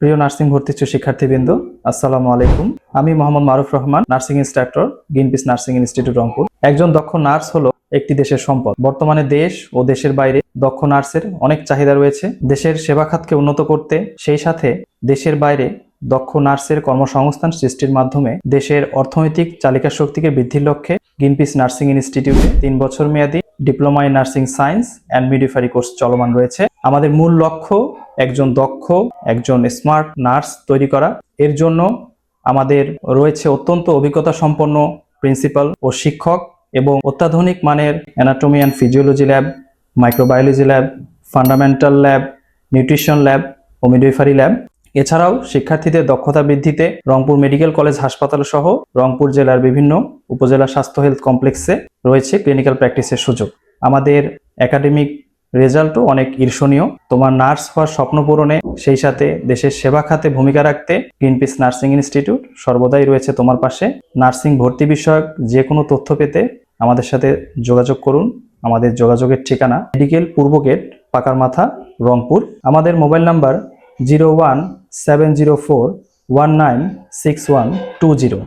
প্রিয় নার্সিং ভর্তি ইচ্ছুক শিক্ষার্থীবৃন্দ, আসসালামু আলাইকুম। আমি Mohammad Maruf Rahman, nursing instructor, Greenpeace nursing institute Rangpur. একজন দক্ষ নার্স হলো একটি দেশের সম্পদ। বর্তমানে দেশ ও দেশের বাইরে দক্ষ নার্সের অনেক চাহিদা রয়েছে। দেশের সেবা খাতকে উন্নত করতে সেই সাথে দেশের বাইরে দক্ষ নার্সের কর্মসংস্থান সৃষ্টির মাধ্যমে দেশের অর্থনৈতিক চালিকা শক্তিকে বৃদ্ধির লক্ষ্যে গ্রিনপিস নার্সিং ইনস্টিটিউটে তিন বছর মেয়াদী diploma in nursing science and midwifery course চলমান রয়েছে। আমাদের মূল লক্ষ্য একজন দক্ষ, একজন স্মার্ট নার্স তৈরি করা। এর জন্য আমাদের রয়েছে অত্যন্ত অভিজ্ঞতা সম্পন্ন প্রিন্সিপাল ও শিক্ষক এবং অত্যাধুনিক মানের anatomy and physiology lab, microbiology lab, fundamental lab, nutrition lab O midwifery lab. এছাড়াও শিক্ষার্থীদের দক্ষতা বৃদ্ধিতে রংপুর মেডিকেল কলেজ হাসপাতাল সহ রংপুর জেলার বিভিন্ন উপজেলা স্বাস্থ্য হেলথ কমপ্লেক্সে রয়েছে ক্লিনিক্যাল প্র্যাকটিসের সুযোগ। আমাদের একাডেমিক রেজাল্টও অনেক ঈর্ষণীয়। তোমার নার্স হওয়ার স্বপ্ন পূরণে সেই সাথে দেশের সেবা খাতে ভূমিকা রাখতে গ্রিনপিস নার্সিং ইনস্টিটিউট সর্বদাই রয়েছে তোমার পাশে। নার্সিং ভর্তি বিষয়ক যে কোনো তথ্য পেতে আমাদের সাথে যোগাযোগ করুন। আমাদের যোগাযোগের ঠিকানা মেডিকেল পূর্ব গেট পাকার মাথা রংপুর। আমাদের mobile number zero one seven zero four one nine six one two zero